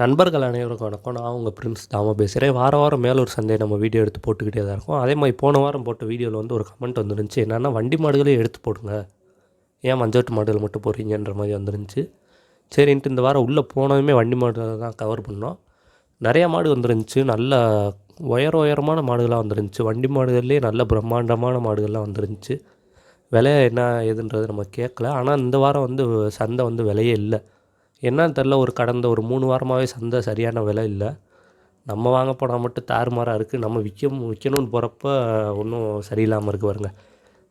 நண்பர்கள் அனைவருக்கும் வணக்கம். நான் உங்கள் பிரின்ஸ் தாம பேசுகிறேன் வார வாரம் மேலூர் சந்தையை நம்ம வீடியோ எடுத்து போட்டுக்கிட்டே தான் இருக்கும். அதே மாதிரி போன வாரம் போட்ட வீடியோவில் வந்து ஒரு கமெண்ட் வந்துருந்துச்சு. என்னென்னா வண்டி மாடுகளே எடுத்து போடுங்க. ஏன் மஞ்சோட்டு மாடுகள் மட்டும் போடுறீங்கன்ற மாதிரி வந்துருந்துச்சு. சரின்ட்டு இந்த வாரம் உள்ளே போனதுமே வண்டி மாடுகளை தான் கவர் பண்ணோம். நிறையா மாடு வந்துருந்துச்சு. நல்ல உயர உயரமான மாடுகளாக வந்துருந்துச்சு. வண்டி மாடுகள்லேயே நல்ல பிரம்மாண்டமான மாடுகள்லாம் வந்துருந்துச்சு. விலை என்ன ஏதுன்றது நம்ம கேட்கல. ஆனால் இந்த வாரம் வந்து சந்தை வந்து விலையே இல்லை. என்னன்னு தெரில ஒரு கடந்த ஒரு மூணு வாரமாகவே சந்தை சரியான விலை இல்லை. நம்ம வாங்க போனால் மட்டும் தாறுமாறாக இருக்குது நம்ம விற்க விற்கணும்னு போகிறப்ப ஒன்றும் சரியில்லாமல் இருக்குது பாருங்க.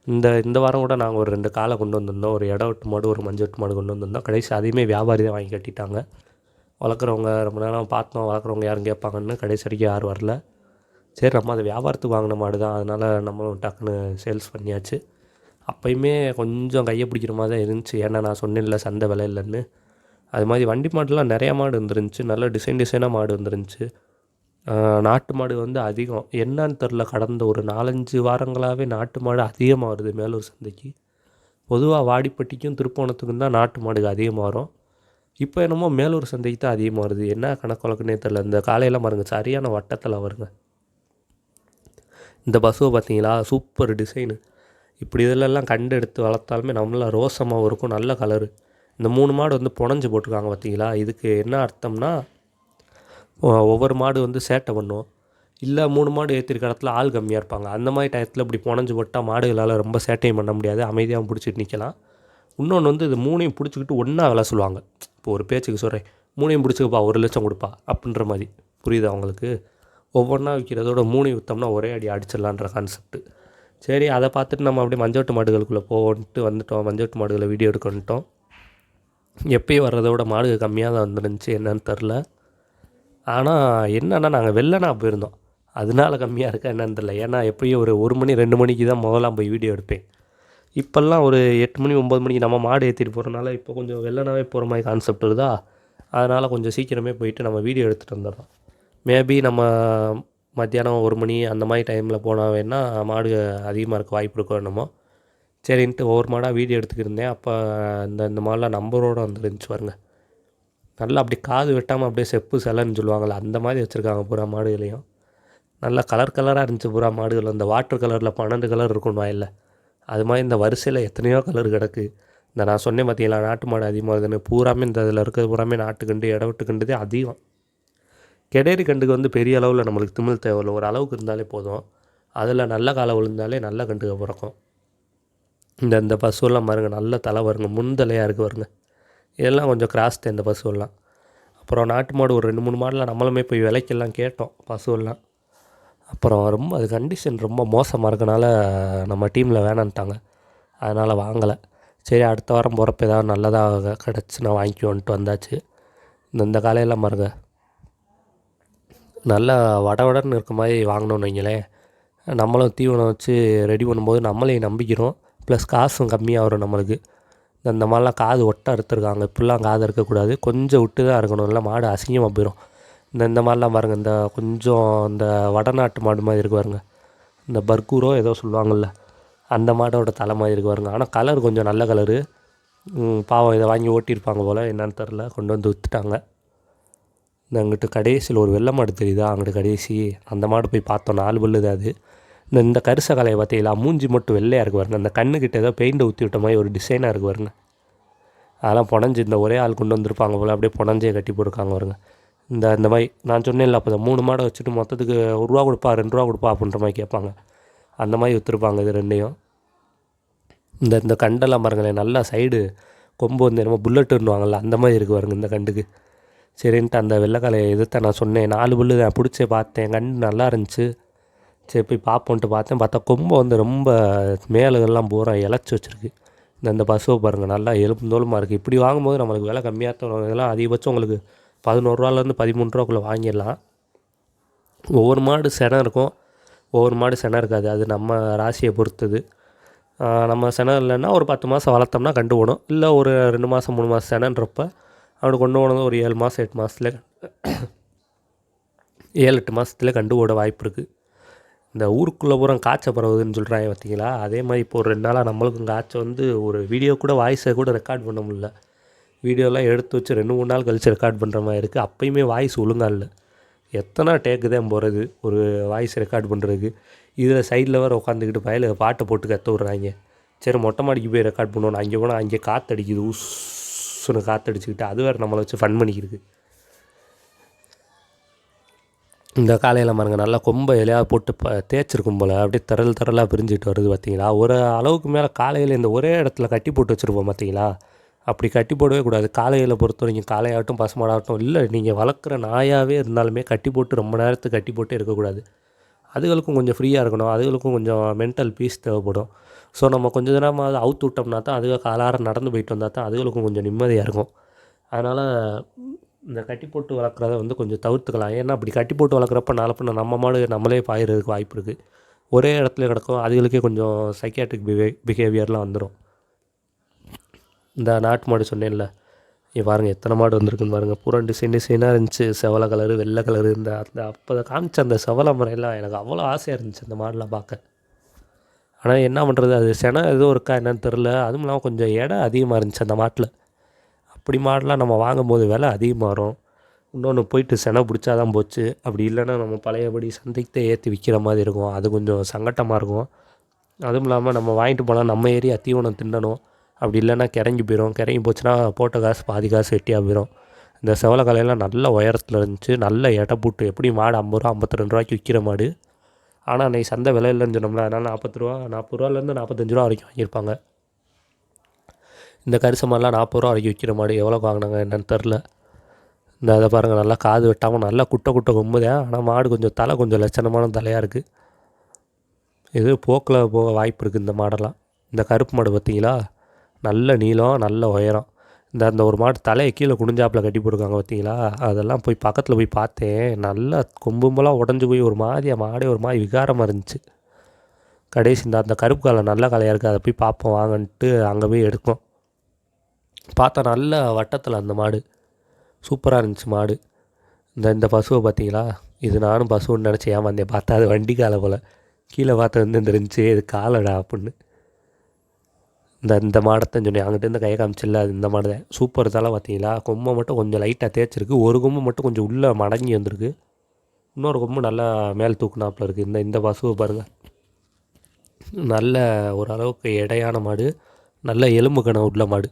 இந்த இந்த வாரம் கூட நாங்கள் ஒரு ரெண்டு காலை கொண்டு வந்திருந்தோம். ஒரு இடம் ஒட்டு மாடு ஒரு மஞ்சள் ஒட்டு மாடு கொண்டு வந்திருந்தோம். கடைசி அதையுமே வியாபாரி தான் வாங்கி கட்டிட்டாங்க. வளர்க்குறவங்க ரொம்ப நேரம் பார்த்தோம். வளர்க்குறவங்க யாரும் கேட்பாங்கன்னு கடைசி வரைக்கும் யாரும் வரல. சரி நம்ம அதை வியாபாரத்துக்கு வாங்கின மாடு தான். அதனால் நம்மளும் டக்குன்னு சேல்ஸ் பண்ணியாச்சு. அப்போயுமே கொஞ்சம் கையை பிடிக்கிற மாதிரி தான் இருந்துச்சு. ஏன்னா நான் சொன்னேன்ல சந்தை விலை இல்லைன்னு. அது மாதிரி வண்டி மாடுலாம் நிறையா மாடு வந்துருந்துச்சு. நல்ல டிசைன் டிசைனாக மாடு வந்துருந்துச்சு. நாட்டு மாடு வந்து அதிகம். என்னன்னு தெரில கடந்த ஒரு நாலஞ்சு வாரங்களாகவே நாட்டு மாடு அதிகமாக வருது மேலூர் சந்தைக்கு. பொதுவாக வாடிப்பட்டிக்கும் திருப்போணத்துக்கும் தான் நாட்டு மாடுகள் அதிகமாக வரும் இப்போ என்னமோ மேலூர் சந்தைக்கு தான் அதிகமாக வருது என்ன கணக்கு வழக்குனே தெரில. இந்த காலையில் பாருங்க சரியான வட்டத்தில் வருங்க. இந்த பஸ்ஸை பார்த்தீங்களா? சூப்பர் டிசைனு இப்படி இதிலெல்லாம் கண்டு எடுத்து வளர்த்தாலுமே நம்மளாம் ரோசமாகவும் இருக்கும் நல்ல கலரு இந்த மூணு மாடு வந்து புனஞ்சு போட்டிருக்காங்க பார்த்தீங்களா? இதுக்கு என்ன அர்த்தம்னா ஒவ்வொரு மாடு வந்து சேட்டை பண்ணும். இல்லை மூணு மாடு ஏற்றிருக்க இடத்துல ஆள் கம்மியாக இருப்பாங்க. அந்த மாதிரி டயத்தில் இப்படி புனஞ்சு போட்டால் மாடுகளால் ரொம்ப சேட்டையும் பண்ண முடியாது. அமைதியாக பிடிச்சிட்டு நிற்கலாம் இன்னொன்று வந்து இது மூணையும் பிடிச்சிக்கிட்டு ஒன்றா வேலை சொல்லுவாங்க. இப்போ ஒரு பேச்சுக்கு சொல்கிறேன் மூணையும் பிடிச்சிக்கப்பா ஒரு லட்சம் கொடுப்பா அப்படின்ற மாதிரி. புரியுதா அவங்களுக்கு ஒவ்வொன்றா விற்கிறதோட மூணையும் விற்றோம்னா ஒரே அடி அடிச்சிடலான்ற கான்செப்ட்டு சரி அதை பார்த்துட்டு நம்ம அப்படியே மஞ்சோட்டு மாடுகளுக்குள்ளே போவோன்ட்டு வந்துட்டோம். மஞ்சோட்டு மாடுகளை வீடியோ எடுக்க எப்பயும் வர்றதை விட மாடு கம்மியாக தான் வந்துருந்துச்சு என்னன்னு தெரில. ஆனால் என்னன்னா நாங்கள் வெள்ளனா போயிருந்தோம். அதனால கம்மியாக இருக்கா என்னன்னு தெரில. ஏன்னா எப்பயும் ஒரு ஒரு மணி ரெண்டு மணிக்கு தான் முதலாம் போய் வீடியோ எடுப்பேன். இப்போல்லாம் ஒரு எட்டு மணி ஒம்பது மணிக்கு நம்ம மாடு ஏற்றிட்டு போகிறனால இப்போ கொஞ்சம் வெள்ளனாவே போகிற மாதிரி கான்செப்ட் இருக்குதா அதனால் கொஞ்சம் சீக்கிரமே போயிட்டு நம்ம வீடியோ எடுத்துகிட்டு வந்துடுறோம் மேபி நம்ம மத்தியானம் ஒரு மணி அந்த மாதிரி டைமில் போனால் வேணால் மாடு அதிகமாக இருக்க வாய்ப்பு இருக்கணுமோ என்னமோ. சரின்ட்டு ஒவ்வொரு மாடாக வீடியோ எடுத்துக்கிட்டு இருந்தேன் அப்போ இந்த இந்த மாடெலாம் நம்பரோடு வந்துருந்துச்சு பாருங்க. நல்லா அப்படி காது வெட்டாமல் அப்படியே செப்பு சிலைன்னு சொல்லுவாங்கள்ல அந்த மாதிரி வச்சுருக்காங்க பூரா மாடுகளையும். நல்லா கலர் கலராக இருந்துச்சு பூரா மாடுகள். அந்த வாட்டர் கலரில் பன்னெண்டு கலர் இருக்கும் வாயில் அது மாதிரி இந்த வரிசையில் எத்தனையோ கலர் கிடக்கு. இந்த நான் சொன்னேன் பார்த்தீங்களா நாட்டு மாடு அதிகமாக இருக்குதுன்னு. பூராமே இந்த இதில் இருக்கிறது பூராமே நாட்டுக்கண்டு இடவிட்டு கண்டுதே அதிகம். கெடேரி கண்டுக்கு வந்து பெரிய அளவில் நம்மளுக்கு திமிழ் தேவையில்ல. ஒரு அளவுக்கு இருந்தாலே போதும். அதில் நல்ல காலை விழுந்தாலே நல்ல கண்டுக பிறக்கும். இந்த இந்த பசுவெல்லாம் பாருங்கள் நல்ல தலை வருங்க முன்தலையாக இருக்குது வருங்க இதெல்லாம் கொஞ்சம் கிராஸ்ட்டு இந்த பசுவெல்லாம். அப்புறம் நாட்டு மாடு ஒரு ரெண்டு மூணு மாடெலாம் நம்மளுமே போய் விலைக்கெல்லாம் கேட்டோம் பசுவெல்லாம். அப்புறம் ரொம்ப அது கண்டிஷன் ரொம்ப மோசமாக இருக்கனால நம்ம டீமில் வேணான்ட்டாங்க அதனால் வாங்கலை. சரி அடுத்த வாரம் போகிறப்ப ஏதாவது நல்லதாக கிடச்சுன்னா வாங்கிக்குவோன்ட்டு வந்தாச்சு. இந்த இந்த காலையெல்லாம் பாருங்க. நல்லா வட வடன்னு இருக்க மாதிரி வாங்கினோன்னு வைங்களேன். நம்மளும் தீவனம் வச்சு ரெடி பண்ணும்போது நம்மளையும் நம்பிக்கிறோம். ப்ளஸ் காசும் கம்மியாக வரும் நம்மளுக்கு. இந்த மாதிரிலாம் காது ஒட்ட அறுத்துருக்காங்க இப்படிலாம் காது இருக்கக்கூடாது கொஞ்சம் விட்டு தான் இருக்கணும். இல்லை மாடு அசிங்கமாக போயிடும் இந்த இந்த மாதிரிலாம் பாருங்கள் இந்த கொஞ்சம் இந்த வடநாட்டு மாடு மாதிரி இருக்கு பாருங்க. இந்த பர்கூரோ ஏதோ சொல்லுவாங்கள்ல அந்த மாடோட தலை மாதிரி இருக்கு பாருங்க. ஆனால் கலர் கொஞ்சம் நல்ல கலரு பாவம் இதை வாங்கி ஓட்டியிருப்பாங்க போல். என்னன்னு தெரில கொண்டு வந்து விற்றுட்டாங்க இந்த அங்கிட்டு கடைசியில் ஒரு வெள்ளை மாடு தெரியுதா? அங்கிட்டு கடைசி அந்த மாடு போய் பார்த்தோம். நாலு பல்லு தான் அது. இந்த இந்த கரிச பார்த்தீங்களா? மூஞ்சி மட்டும் வெள்ளையாக இருக்கு பாருங்க. அந்த கண்ணுக்கிட்ட ஏதோ பெயிண்டை ஊற்றி விட்ட மாதிரி ஒரு டிசைனாக இருக்கு பாருங்க. அதெல்லாம் புனஞ்சு இந்த ஒரே ஆள் கொண்டு வந்திருப்பாங்க போல் அப்படியே புனஞ்சே கட்டி போட்டிருக்காங்க பாருங்க. இந்த இந்த மாதிரி நான் சொன்னேன்ல அப்போ இந்த மூணு மாடை வச்சுட்டு மொத்தத்துக்கு ஒரு ரூபா கொடுப்பா ரெண்டு ரூபா கொடுப்பா அப்படின்ற மாதிரி கேட்பாங்க. அந்த மாதிரி விற்றுருப்பாங்க இது ரெண்டையும். இந்த இந்த கண்டெல்லாம் பாருங்களேன் நல்லா சைடு கொம்பு வந்து என்னமோ புல்லட்டுன்னுவாங்கல்ல அந்த மாதிரி இருக்கு பாருங்க இந்த கண்டுக்கு. சரின்ட்டு அந்த வெள்ளைக்காலையை எதிர்த்த நான் சொன்னேன் நாலு புல்லு நான் பிடிச்சே பார்த்தேன் கண்டு நல்லா இருந்துச்சு. சரி போய் பார்ப்போன்ட்டு பார்த்தேன். பார்த்தா கொம்பு வந்து ரொம்ப மேலெல்லாம் பூரா இழைச்சி வச்சிருக்கு. இந்த இந்த பசுவை பாருங்கள் நல்லா எலும்பு தோலுமாக இருக்குது இப்படி வாங்கும்போது நம்மளுக்கு விலை கம்மியாக தான் இதெல்லாம் அதிகபட்சம் உங்களுக்கு பதினோருவாலேருந்து பதிமூணு ரூபாக்குள்ளே வாங்கிடலாம். ஒவ்வொரு மாடு செனை இருக்கும். ஒவ்வொரு மாடு செனம் இருக்காது. அது நம்ம ராசியை பொறுத்தது. நம்ம செனம் இல்லைன்னா ஒரு பத்து மாதம் வளர்த்தோம்னா கண்டு போடும் இல்லை ஒரு ரெண்டு மாதம் மூணு மாதம் செனன்றப்ப அவனுக்கு கொண்டு போனது ஒரு ஏழு மாதம் எட்டு மாதத்துல ஏழு எட்டு மாதத்துல கண்டு போட வாய்ப்பு இருக்குது இந்த ஊருக்குள்ளே பூரா காய்ச்சல் பரவுதுன்னு சொல்கிறாங்க பார்த்தீங்களா அதே மாதிரி இப்போ ஒரு ரெண்டு நாளாக நம்மளுக்கும் காய்ச்சல் வந்து ஒரு வீடியோ கூட வாய்ஸை கூட ரெக்கார்ட் பண்ண முடியல. வீடியோலாம் எடுத்து வச்சு ரெண்டு மூணு நாள் கழித்து ரெக்கார்ட் பண்ணுற மாதிரி இருக்குது அப்பயுமே வாய்ஸ் ஒழுங்கா இல்லை. எத்தனை டேக்கு தான் போகிறது ஒரு வாய்ஸ் ரெக்கார்ட் பண்ணுறதுக்கு இதில் சைடில் வேறு உட்காந்துக்கிட்டு பயல பாட்டை போட்டு கற்று விட்றாங்க. சரி மொட்டை மாடிக்கு போய் ரெக்கார்ட் பண்ணுவோம். அங்கே போனால் அங்கே காற்றடிக்குது உஸ்ஸுன்னு காற்றடிச்சிக்கிட்டு அது வேறு நம்மளை வச்சு ஃபன் பண்ணிக்கிருக்கு. இந்த காலையில் பாருங்க நல்லா கொம்பை இலையாக போட்டு ப தேய்ச்சிருக்கும் போல் அப்படியே திரள் திரளாக பிரிஞ்சுட்டு வருது பார்த்தீங்களா ஒரு அளவுக்கு மேலே காலையில் இந்த ஒரே இடத்துல கட்டி போட்டு வச்சுருப்போம் பார்த்தீங்களா அப்படி கட்டி போடவே கூடாது. காலையில் பொறுத்த வரைக்கும் காலையாகட்டும் பசுமாடாகட்டும் இல்லை நீங்கள் வளர்க்குற நாயாகவே இருந்தாலுமே கட்டி போட்டு ரொம்ப நேரத்துக்கு கட்டி போட்டு இருக்கக்கூடாது. அதுகளுக்கும் கொஞ்சம் ஃப்ரீயாக இருக்கணும். அதுகளுக்கும் கொஞ்சம் மென்டல் பீஸ் தேவைப்படும். ஸோ நம்ம கொஞ்சம் நேரமாக அவுத்து விட்டோம்னா தான் அதுக காலார நடந்து போயிட்டு வந்தால் தான் அதுகளுக்கும் கொஞ்சம் நிம்மதியாக இருக்கும். அதனால் இந்த கட்டி போட்டு வளர்க்குறத வந்து கொஞ்சம் தவிர்த்துக்கலாம். ஏன்னா அப்படி கட்டி போட்டு வளர்க்குறப்ப நாளை நம்ம மாடு நம்மளே பாயிறதுக்கு வாய்ப்பு இருக்குது ஒரே இடத்துல கிடக்கும் அதுகளுக்கே கொஞ்சம் சைக்கியாட்ரிக் பிஹே பிஹேவியர்லாம் வந்துடும் இந்த நாட்டு மாடு சொன்னேன்ல இங்க பாருங்கள் எத்தனை மாடு வந்திருக்குன்னு பாருங்கள் பூரா டிசைன் டிசைனாக இருந்துச்சு. செவலை கலரு வெள்ளை கலரு இந்த அந்த அப்போ காமிச்ச அந்த செவலை முறையெல்லாம் எனக்கு அவ்வளோ ஆசையாக இருந்துச்சு அந்த மாடெலாம் பார்க்க. ஆனால் என்ன பண்ணுறது அது செனை எதுவும் இருக்கா என்னன்னு தெரில அதுவும் இல்லாமல் கொஞ்சம் இடம் அதிகமாக இருந்துச்சு அந்த மாட்டில். அப்படி மாடெலாம் நம்ம வாங்கும்போது விலை அதிகமாக வரும் இன்னொன்று போயிட்டு செனை பிடிச்சா தான் போச்சு. அப்படி இல்லைன்னா நம்ம பழையபடி சந்தைக்கு ஏற்றி விற்கிற மாதிரி இருக்கும். அது கொஞ்சம் சங்கட்டமாக இருக்கும். அதுவும் இல்லாமல் நம்ம வாங்கிட்டு போனால் நம்ம ஏரியா தீவனம் தின்னணும். அப்படி இல்லைன்னா கிறங்கி போயிடும் கிறங்கி போச்சுன்னா போட்ட காசு பாதி காசு வெட்டியாக போயிடும் இந்த செவலக்காலையெல்லாம் நல்ல உயரத்தில் இருந்துச்சு. நல்ல எடை போட்டு எப்படி மாடு ஐம்பது ரூபா ஐம்பத்தி ரெண்டு ரூபாய்க்கு விற்கிற மாடு. ஆனால் அன்றைக்கி சந்தை விலை இல்லைன்னு சொன்னோம்ல அதனால் நாற்பது ரூபா நாற்பது ரூபாலேருந்து நாற்பத்தஞ்சு ரூபா வரைக்கும் வாங்கியிருப்பாங்க. இந்த கரிசமெல்லாம் நாற்பது ரூபா வரைக்கும் விற்கிற மாடு எவ்வளோ வாங்கினாங்க என்னென்னு தெரில இந்த அதை பாருங்கள் நல்லா காது வெட்டாமல் நல்லா குட்டை குட்டை கொம்புதான் ஆனால் மாடு கொஞ்சம் தலை கொஞ்சம் லட்சணமான தலையாக இருக்குது இது போக்கில் போக வாய்ப்பு இருக்குது இந்த மாடெல்லாம். இந்த கருப்பு மாடு பார்த்தீங்களா? நல்ல நீளம் நல்ல உயரம். இந்த அந்த ஒரு மாடு தலையை கீழே குனிஞ்சாப்பில் கட்டி போட்டிருக்காங்க பார்த்தீங்களா? அதெல்லாம் போய் பக்கத்தில் போய் பார்த்தேன். நல்லா கொம்பும்பெல்லாம் உடஞ்சி போய் ஒரு மாதிரியாக மாடே ஒரு மாதிரி விகாரமாக இருந்துச்சு. கடைசி இந்த அந்த கருப்பு காலை நல்ல காலையாக இருக்குது அதை போய் பார்ப்போம் வாங்கன்ட்டு அங்கே போய் எடுக்கும் பார்த்தா நல்ல வட்டத்தில் அந்த மாடு. சூப்பராக இருந்துச்சு மாடு. இந்த இந்த பசுவை பார்த்தீங்களா? இது நானும் பசுன்னு நினச்சி ஏன் வந்தேன்? பார்த்தா அது வண்டி காலை போல். கீழே பார்த்து வந்து இந்த இருந்துச்சு. இது காலடா அப்படின்னு. இந்த இந்த மாடத்தை சொன்னேன். அங்கிட்டேருந்து கையை காமிச்சில்ல. அது இந்த மாடு தான். சூப்பர் தலை பார்த்தீங்களா? கொம்பை மட்டும் கொஞ்சம் லைட்டாக தேய்ச்சிருக்கு. ஒரு கொம்பு மட்டும் கொஞ்சம் உள்ளே மடங்கி வந்திருக்கு. இன்னொரு கொம்பு நல்லா மேல் தூக்குனாப்பில் இருக்குது இந்த இந்த பசுவை பாருங்கள் நல்ல ஓரளவுக்கு எடையான மாடு. நல்ல எலும்பு கணம் உள்ள மாடு.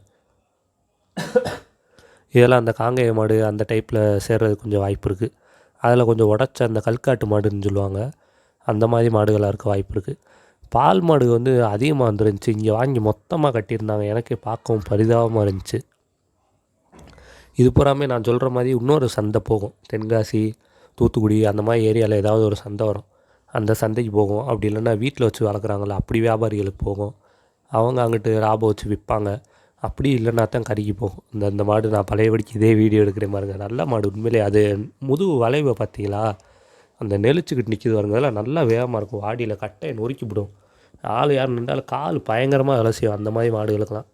இதெல்லாம் அந்த காங்கேய மாடு அந்த டைப்பில் சேர்றது கொஞ்சம் வாய்ப்பு இருக்குது அதில் கொஞ்சம் உடச்ச அந்த கல்காட்டு மாடுன்னு சொல்லுவாங்க. அந்த மாதிரி மாடுகளாக இருக்க வாய்ப்பு இருக்குது பால் மாடு வந்து அதிகமாக வந்துருந்துச்சு. இங்கே வாங்கி மொத்தமாக கட்டியிருந்தாங்க. எனக்கே பார்க்கவும் பரிதாபமாக இருந்துச்சு. இது பூராமே நான் சொல்கிற மாதிரி இன்னொரு சந்தை போகும். தென்காசி தூத்துக்குடி அந்த மாதிரி ஏரியாவில் ஏதாவது ஒரு சந்தை வரும். அந்த சந்தைக்கு போகும். அப்படி இல்லைன்னா வீட்டில் வச்சு வளர்க்குறாங்களா அப்படி வியாபாரிகளுக்கு போகும். அவங்க அங்கிட்டு லாபம் வச்சு விற்பாங்க. அப்படி இல்லைன்னா தான் கருகி போகும். இந்த அந்த மாடு நான் பழையபடிக்கு இதே வீடியோ எடுக்கிறேன் பாருங்கள் நல்ல மாடு உண்மையிலே. அது முதுகு வளைவை பார்த்தீங்களா? அந்த நெளிச்சுக்கிட்டு நிற்கிது வருங்கிறதுல நல்லா வேகமாக இருக்கும். வாடியில் கட்டையை நொறுக்கி விடும் ஆள் யார் நின்றாலும் கால் பயங்கரமாக வேலை செய்யும். அந்த மாதிரி மாடுகளுக்கெல்லாம்.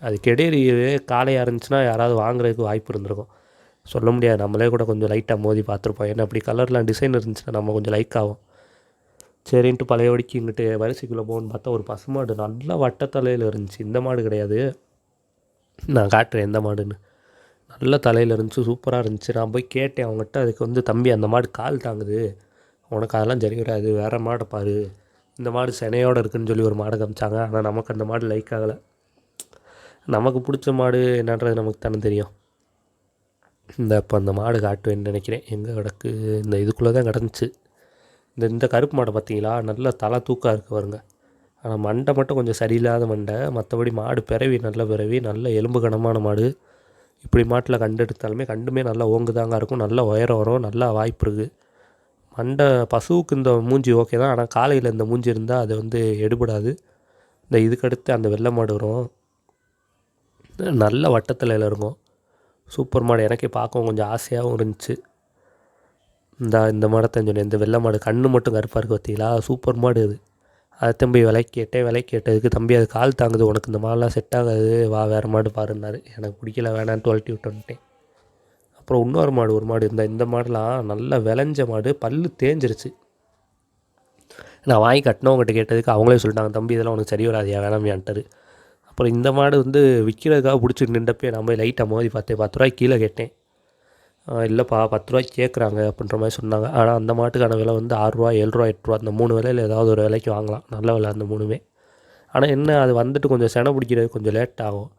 அது கெடேரியே காலையாக இருந்துச்சுன்னா யாராவது வாங்குறதுக்கு வாய்ப்பு இருந்திருக்கும். சொல்ல முடியாது. நம்மளே கூட கொஞ்சம் லைட்டாக மோதி பார்த்துருப்போம். ஏன்னா அப்படி கலர்லாம் டிசைன் இருந்துச்சுன்னா நம்ம கொஞ்சம் லைக் ஆகும். சரின்ட்டு பழைய வடிக்கு இங்கிட்டு வரிசைக்குள்ளே போகணுன்னு பார்த்தா ஒரு பசுமாடு நல்லா வட்டத்தலையில் இருந்துச்சு. இந்த மாடு கிடையாது. நான் காட்டுறேன் எந்த மாடுன்னு. நல்ல தலையில் இருந்துச்சு சூப்பராக இருந்துச்சு. நான் போய் கேட்டேன் அவங்ககிட்ட அதுக்கு வந்து தம்பி அந்த மாடு கால் தாங்குது. உனக்கு அதெல்லாம் சரி வராது. வேறு மாடை பாரு. இந்த மாடு செனையோடு இருக்குதுன்னு சொல்லி ஒரு மாடை காமிச்சாங்க. ஆனால் நமக்கு அந்த மாடு லைக் ஆகலை. நமக்கு பிடிச்ச மாடு என்னன்றது நமக்கு தானே தெரியும். இந்த இப்போ அந்த மாடு காட்டுவேன்னு நினைக்கிறேன். எங்கே கிடக்கு? இந்த இதுக்குள்ளே தான் கிடந்துச்சு. இந்த இந்த கருப்பு மாடை பார்த்தீங்களா? நல்ல தலை தூக்காக இருக்குது பாருங்க. ஆனால் மண்டை மட்டும் கொஞ்சம் சரியில்லாத மண்டை. மற்றபடி மாடு பிறவி நல்ல பிறவி நல்ல எலும்பு கனமான மாடு. இப்படி மாட்டில் கண்டு எடுத்தாலுமே கண்டுமே நல்லா ஓங்குதாங்க இருக்கும். நல்ல உயரம் வரும் நல்லா வாய்ப்பு இருக்குது மண்டை பசுவுக்கு இந்த மூஞ்சி ஓகே தான். ஆனால் காலையில் இந்த மூஞ்சி இருந்தால் அது வந்து எடுபடாது. இந்த இதுக்கடுத்து அந்த வெள்ளை மாடு வரும். நல்ல வட்டத்தில் இருக்கும். சூப்பர் மாடு. எனக்கே பார்க்கவும் கொஞ்சம் ஆசையாகவும் இருந்துச்சு. இந்த இந்த மாடத்தை சொன்னேன். இந்த வெள்ளை மாடு கண்ணு மட்டும் கருப்பாக இருக்குது பார்த்தீங்களா சூப்பர் மாடு அது. அதை தம்பி விலை கேட்டேன் விலை கேட்டதுக்கு தம்பி அது கால் தாங்குது உனக்கு இந்த மாடெலாம் செட் ஆகாது வா வேறு மாடு பாருன்னாரு. எனக்கு பிடிக்கல வேணான்னு துரட்டி விட்டுன்ட்டேன். அப்புறம் இன்னொரு மாடு ஒரு மாடு இருந்தால் இந்த மாடெலாம் நல்லா விளைஞ்ச மாடு பல்லு தேஞ்சிருச்சு. நான் வாங்கி கட்டினவங்ககிட்ட கேட்டதுக்கு அவங்களே சொல்லிட்டாங்க தம்பி இதெல்லாம் உனக்கு சரி வராதியா வேணாமியான்ட்டாரு. அப்புறம் இந்த மாடு வந்து விற்கிறதுக்காக பிடிச்சிட்டு நின்றப்பே நான் போய் லைட்டாக மோதி பார்த்தேன் பத்து ரூபாய்க்கு கீழே கேட்டேன். இல்லைப்பா பத்து ரூபாய்க்கு கேட்குறாங்க அப்படின்ற மாதிரி சொன்னாங்க. ஆனால் அந்த மாட்டுக்கான விலை வந்து ஆறுரூவா ஏழ்ரூவா எட்ரூவா அந்த மூணு விலையில் ஏதாவது ஒரு விலைக்கு வாங்கலாம். நல்ல விலை அந்த மூணுமே. ஆனால் என்ன அது வந்துட்டு கொஞ்சம் செனை பிடிக்கிறது கொஞ்சம் லேட் ஆகும்.